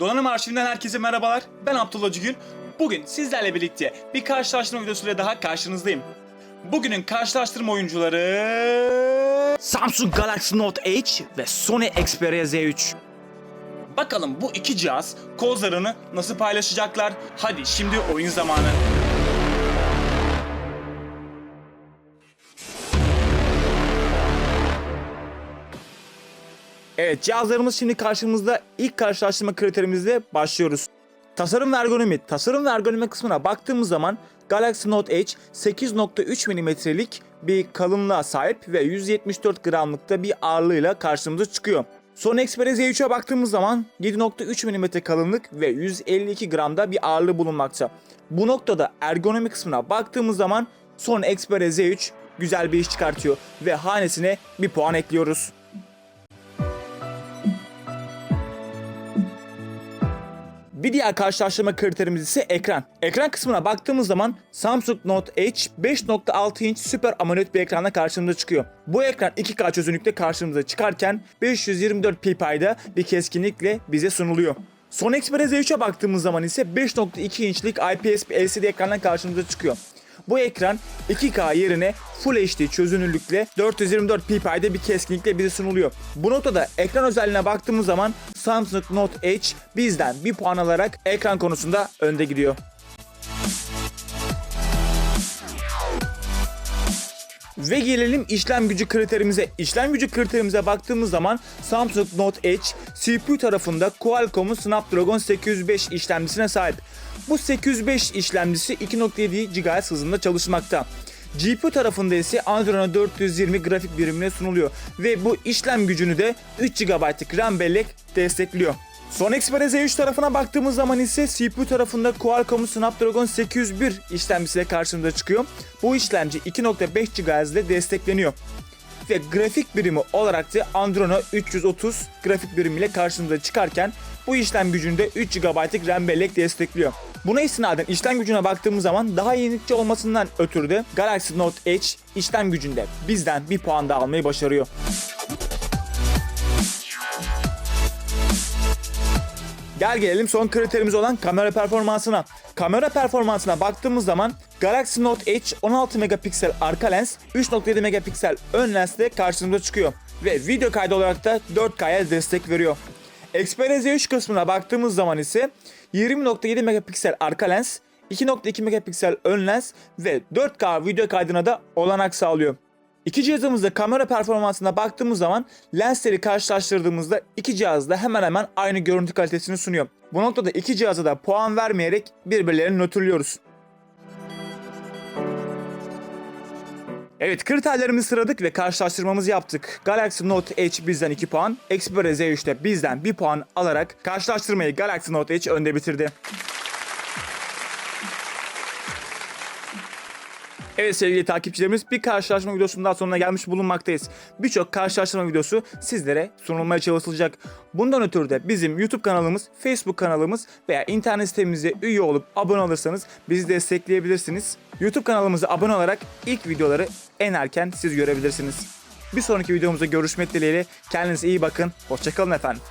Donanım Arşivinden herkese merhabalar. Ben Abdullah Gül. Bugün sizlerle birlikte bir karşılaştırma videosuyla daha karşınızdayım. Bugünün karşılaştırma oyuncuları... Samsung Galaxy Note H ve Sony Xperia Z3. Bakalım bu iki cihaz kozlarını nasıl paylaşacaklar? Hadi şimdi oyun zamanı. Evet cihazlarımız şimdi karşımızda ilk karşılaştırma kriterimizle başlıyoruz. Tasarım ve ergonomi. Tasarım ve ergonomi kısmına baktığımız zaman Galaxy Note H 8.3 mm'lik bir kalınlığa sahip ve 174 gramlıkta bir ağırlığıyla karşımıza çıkıyor. Sony Xperia Z3'e baktığımız zaman 7.3 mm kalınlık ve 152 gramda bir ağırlığı bulunmakta. Bu noktada ergonomi kısmına baktığımız zaman Sony Xperia Z3 güzel bir iş çıkartıyor ve hanesine bir puan ekliyoruz. Bir diğer karşılaştırma kriterimiz ise ekran. Ekran kısmına baktığımız zaman Samsung Note H 5.6 inç süper AMOLED bir ekranla karşımıza çıkıyor. Bu ekran 2K çözünürlükte karşımıza çıkarken 524 ppi'da bir keskinlikle bize sunuluyor. Sony Xperia Z3'e baktığımız zaman ise 5.2 inçlik IPS bir LCD ekranla karşımıza çıkıyor. Bu ekran 2K yerine Full HD çözünürlükle 424 ppi'de bir keskinlikle bize sunuluyor. Bu noktada ekran özelliğine baktığımız zaman Samsung Note H bizden bir puan alarak ekran konusunda önde gidiyor. Ve gelelim işlem gücü kriterimize. İşlem gücü kriterimize baktığımız zaman Samsung Note H CPU tarafında Qualcomm'un Snapdragon 805 işlemcisine sahip. Bu 805 işlemcisi 2.7 GHz hızında çalışmakta. GPU tarafında ise Adreno 420 grafik birimine sunuluyor ve bu işlem gücünü de 3 GB'lık RAM bellek destekliyor. Son Xperia Z3 tarafına baktığımız zaman ise CPU tarafında Qualcomm'un Snapdragon 801 işlemcisiyle karşımıza çıkıyor. Bu işlemci 2.5 GHz ile destekleniyor. Ve grafik birimi olarak da Adreno 330 grafik birimiyle karşımıza çıkarken bu işlem gücünde 3 GB'lık RAM bellek destekliyor. Buna istinaden işlem gücüne baktığımız zaman daha yenilikçi olmasından ötürü de Galaxy Note H işlem gücünde bizden bir puan daha almayı başarıyor. Gel gelelim son kriterimiz olan kamera performansına. Kamera performansına baktığımız zaman Galaxy Note H 16 megapiksel arka lens, 3.7 megapiksel ön lensle karşımıza çıkıyor. Ve video kaydı olarak da 4K'ya destek veriyor. Xperia Z3 kısmına baktığımız zaman ise 20.7 megapiksel arka lens, 2.2 megapiksel ön lens ve 4K video kaydına da olanak sağlıyor. İki cihazımızda kamera performansına baktığımız zaman lensleri karşılaştırdığımızda iki cihaz da hemen hemen aynı görüntü kalitesini sunuyor. Bu noktada iki cihaza da puan vermeyerek birbirlerini nötrlüyoruz. Evet kriterlerimizi sıradık ve karşılaştırmamızı yaptık. Galaxy Note H bizden 2 puan, Xperia Z3'te bizden 1 puan alarak karşılaştırmayı Galaxy Note H önde bitirdi. Evet sevgili takipçilerimiz bir karşılaşma videosunun daha sonuna gelmiş bulunmaktayız. Birçok karşılaştırma videosu sizlere sunulmaya çalışılacak. Bundan ötürü de bizim YouTube kanalımız, Facebook kanalımız veya internet sitemize üye olup abone olursanız bizi destekleyebilirsiniz. YouTube kanalımıza abone olarak ilk videoları en erken siz görebilirsiniz. Bir sonraki videomuzda görüşmek dileğiyle kendinize iyi bakın. Hoşçakalın efendim.